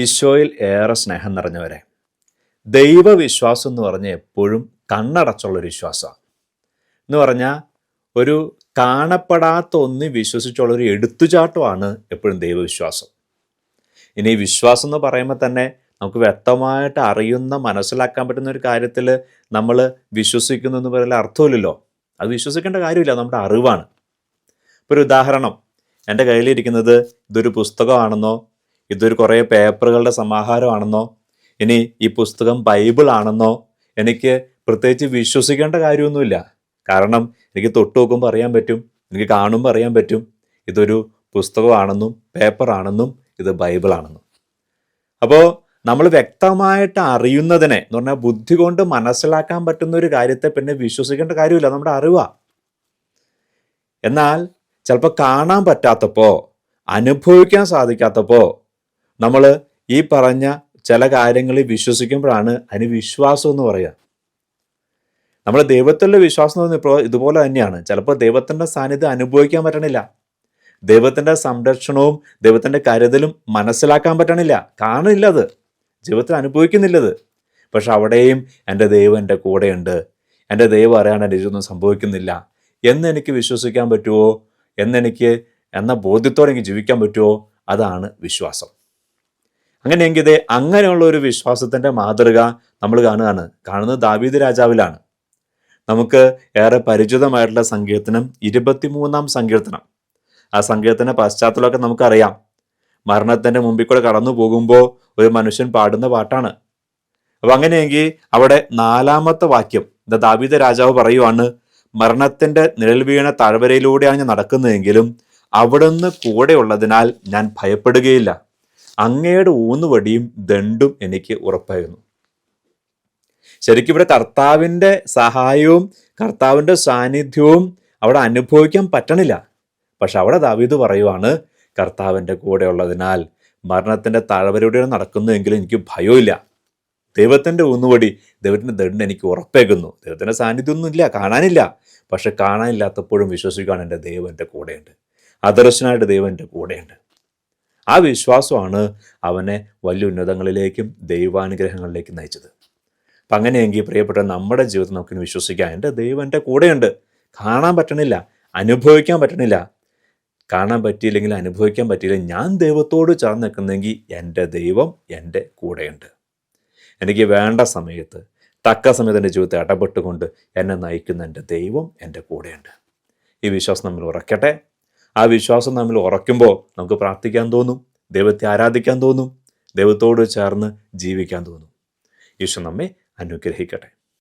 ഈശോയിൽ ഏറെ സ്നേഹം നിറഞ്ഞവരെ. ദൈവവിശ്വാസം എന്ന് പറഞ്ഞാൽ എപ്പോഴും കണ്ണടച്ചുള്ളൊരു വിശ്വാസമാണ് എന്ന് പറഞ്ഞാൽ ഒരു കാണപ്പെടാത്ത ഒന്ന് വിശ്വസിച്ചുള്ളൊരു എടുത്തുചാട്ടമാണ് എപ്പോഴും ദൈവവിശ്വാസം. ഇനി വിശ്വാസം എന്ന് പറയുമ്പോൾ തന്നെ നമുക്ക് വ്യക്തമായിട്ട് അറിയുന്ന മനസ്സിലാക്കാൻ പറ്റുന്ന ഒരു കാര്യത്തിൽ നമ്മൾ വിശ്വസിക്കുന്നു എന്ന് പറയുന്ന അർത്ഥമില്ലല്ലോ. അത് വിശ്വസിക്കേണ്ട കാര്യമില്ല നമ്മുടെ അറിവാണ്. ഇപ്പോൾ ഒരു ഉദാഹരണം. എന്റെ കയ്യിലിരിക്കുന്നത് ഇതൊരു പുസ്തകമാണെന്നോ ഇതൊരു കുറേ പേപ്പറുകളുടെ സമാഹാരമാണെന്നോ ഇനി ഈ പുസ്തകം ബൈബിൾ ആണെന്നോ എനിക്ക് പ്രത്യേകിച്ച് വിശ്വസിക്കേണ്ട കാര്യമൊന്നുമില്ല. കാരണം എനിക്ക് തൊട്ട് നോക്കുമ്പോൾ അറിയാൻ പറ്റും എനിക്ക് കാണുമ്പോൾ അറിയാൻ പറ്റും ഇതൊരു പുസ്തകമാണെന്നും പേപ്പറാണെന്നും ഇത് ബൈബിളാണെന്നും. അപ്പോൾ നമ്മൾ വ്യക്തമായിട്ട് അറിയുന്നതിനെ എന്ന് പറഞ്ഞാൽ ബുദ്ധി കൊണ്ട് മനസ്സിലാക്കാൻ പറ്റുന്ന ഒരു കാര്യത്തെ പിന്നെ വിശ്വസിക്കേണ്ട കാര്യമില്ല നമ്മുടെ അറിവാ. എന്നാൽ ചിലപ്പോൾ കാണാൻ പറ്റാത്തപ്പോൾ അനുഭവിക്കാൻ സാധിക്കാത്തപ്പോൾ നമ്മൾ ഈ പറഞ്ഞ ചില കാര്യങ്ങളിൽ വിശ്വസിക്കുമ്പോഴാണ് അതിന് വിശ്വാസം എന്ന് പറയുക. നമ്മൾ ദൈവത്തിലുള്ള വിശ്വാസം എന്ന് ഇപ്പോൾ ഇതുപോലെ തന്നെയാണ്. ചിലപ്പോൾ ദൈവത്തിന്റെ സാന്നിധ്യം അനുഭവിക്കാൻ പറ്റണില്ല. ദൈവത്തിന്റെ സംരക്ഷണവും ദൈവത്തിന്റെ കരുതലും മനസ്സിലാക്കാൻ പറ്റണില്ല. കാണില്ല അത്. ജീവിതത്തിൽ അനുഭവിക്കുന്നില്ലത്. പക്ഷെ അവിടെയും എന്റെ ദൈവം എന്റെ കൂടെയുണ്ട്. എന്റെ ദൈവം അറിയാണ്ട് എന്റെ ജീവിതം സംഭവിക്കുന്നില്ല. എന്നെനിക്ക് വിശ്വസിക്കാൻ പറ്റുമോ? എന്നെനിക്ക് എന്ന ബോധ്യത്തോടെ എനിക്ക് ജീവിക്കാൻ പറ്റുമോ? അതാണ് വിശ്വാസം. അങ്ങനെയെങ്കിൽ അങ്ങനെയുള്ള ഒരു വിശ്വാസത്തിന്റെ മാതൃക നമ്മൾ കാണുകയാണ്. കാണുന്നത് ദാവീദ് രാജാവിലാണ്. നമുക്ക് ഏറെ പരിചിതമായിട്ടുള്ള സങ്കീർത്തനം ഇരുപത്തിമൂന്നാം സങ്കീർത്തനം. ആ സങ്കീർത്തന പശ്ചാത്തലമൊക്കെ നമുക്കറിയാം. മരണത്തിന്റെ മുമ്പിൽ കൂടെ കടന്നു പോകുമ്പോൾ ഒരു മനുഷ്യൻ പാടുന്ന പാട്ടാണ്. അപ്പം അങ്ങനെയെങ്കിൽ അവിടെ നാലാമത്തെ വാക്യം ദ ദാവീദ രാജാവ് പറയുവാണ് മരണത്തിന്റെ നിഴൽ വീണ താഴ്വരയിലൂടെയാണ് ഞാൻ നടക്കുന്നതെങ്കിലും അവിടുന്ന് കൂടെയുള്ളതിനാൽ ഞാൻ ഭയപ്പെടുകയില്ല. അങ്ങയുടെ ഊന്നുവടിയും ദണ്ടും എനിക്ക് ഉറപ്പായിരുന്നു. ശരിക്കും ഇവിടെ കർത്താവിന്റെ സഹായവും കർത്താവിന്റെ സാന്നിധ്യവും അവിടെ അനുഭവിക്കാൻ പറ്റണില്ല. പക്ഷെ അവിടെ ദാവീദ് പറയുവാണ് കർത്താവിന്റെ കൂടെ ഉള്ളതിനാൽ മരണത്തിന്റെ താഴ്വരയുടെ നടക്കുന്നുവെങ്കിലും എനിക്ക് ഭയമില്ല. ദൈവത്തിന്റെ ഊന്നുവടി ദൈവത്തിന്റെ ദണ്ട് എനിക്ക് ഉറപ്പേക്കുന്നു ദൈവത്തിന്റെ സാന്നിധ്യമൊന്നും ഇല്ല കാണാനില്ല. പക്ഷെ കാണാനില്ലാത്തപ്പോഴും വിശ്വസിക്കുകയാണ് എന്റെ ദൈവം എന്റെ കൂടെയുണ്ട്. അദർശനായിട്ട് ദൈവം എന്റെ കൂടെയുണ്ട്. ആ വിശ്വാസമാണ് അവനെ വലിയ ഉന്നതങ്ങളിലേക്കും ദൈവാനുഗ്രഹങ്ങളിലേക്കും നയിച്ചത്. അപ്പം അങ്ങനെയെങ്കിൽ പ്രിയപ്പെട്ട നമ്മുടെ ജീവിതത്തിൽ നമുക്ക് വിശ്വസിക്കാം. എന്റെ ദൈവം എന്റെ കൂടെയുണ്ട്. കാണാൻ പറ്റണില്ല. അനുഭവിക്കാൻ പറ്റണില്ല. കാണാൻ പറ്റിയില്ലെങ്കിൽ അനുഭവിക്കാൻ പറ്റിയില്ല. ഞാൻ ദൈവത്തോട് ചേർന്ന് നിൽക്കുന്നെങ്കിൽ എന്റെ ദൈവം എന്റെ കൂടെയുണ്ട്. എനിക്ക് വേണ്ട സമയത്ത് തക്ക സമയത്ത് എന്റെ ജീവിതത്തെ ഇടപെട്ടുകൊണ്ട് എന്നെ നയിക്കുന്ന എന്റെ ദൈവം എന്റെ കൂടെയുണ്ട്. ഈ വിശ്വാസം നമ്മൾ ഉറക്കട്ടെ. ആ വിശ്വാസം നമ്മൾ ഉറക്കുമ്പോൾ നമുക്ക് പ്രാർത്ഥിക്കാൻ തോന്നും ദൈവത്തെ ആരാധിക്കാൻ തോന്നും ദൈവത്തോട് ചേർന്ന് ജീവിക്കാൻ തോന്നും. ഈശോ നമ്മെ അനുഗ്രഹിക്കട്ടെ.